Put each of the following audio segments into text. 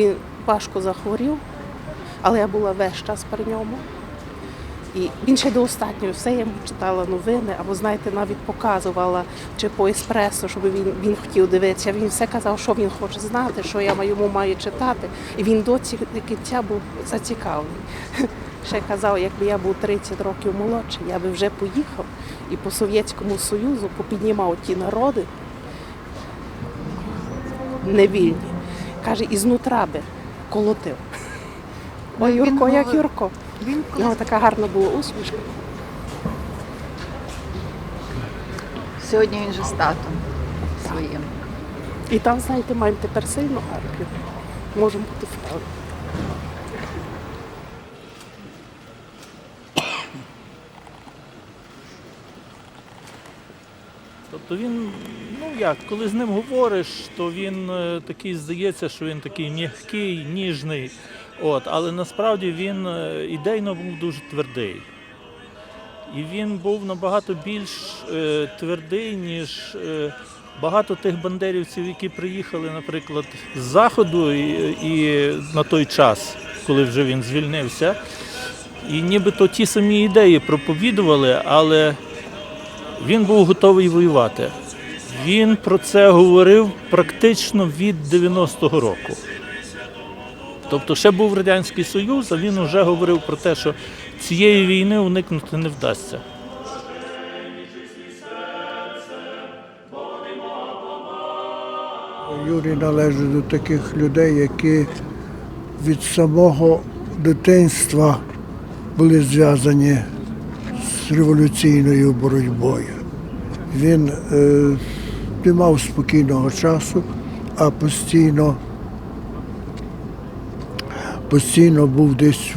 Він важко захворів, але я була весь час при ньому. І він ще до останнього все йому читала новини, або знаєте, навіть показувала чи по еспресо, щоб він, він хотів дивитися. Він все казав, що він хоче знати, що я йому маю читати. І він до кінця був зацікавлений. Ще казав, якби я був 30 років молодший, я би вже поїхав і по Совєтському Союзу попіднімав ті народи невільні. Каже, ізнутра би колотив. Ой, Юрко, як Юрко. Він У нього така гарна була усмішка. сьогодні він же з татом своїм. І там, знаєте, маємо тепер сильну армію. Можемо бути впевнені. Тобто він, ну як, коли з ним говориш, то він е, такий здається, що він такий м'який, ніжний. От, але насправді він е, ідейно був дуже твердий. І він був набагато більш е, твердий, ніж е, багато тих бандерівців, які приїхали, наприклад, з Заходу і, і на той час, коли вже він звільнився. І нібито ті самі ідеї проповідували, але він був готовий воювати. Він про це говорив практично від 90-го року. Тобто ще був Радянський Союз, а він вже говорив про те, що цієї війни уникнути не вдасться. Юрій належить до таких людей, які від самого дитинства були зв'язані революційною боротьбою. Він е, не мав спокійного часу, а постійно, постійно був десь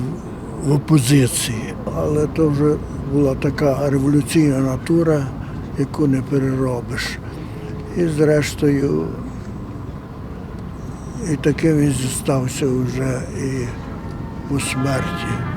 в опозиції. Але то вже була така революційна натура, яку не переробиш. І зрештою і таким він зістався вже і у смерті.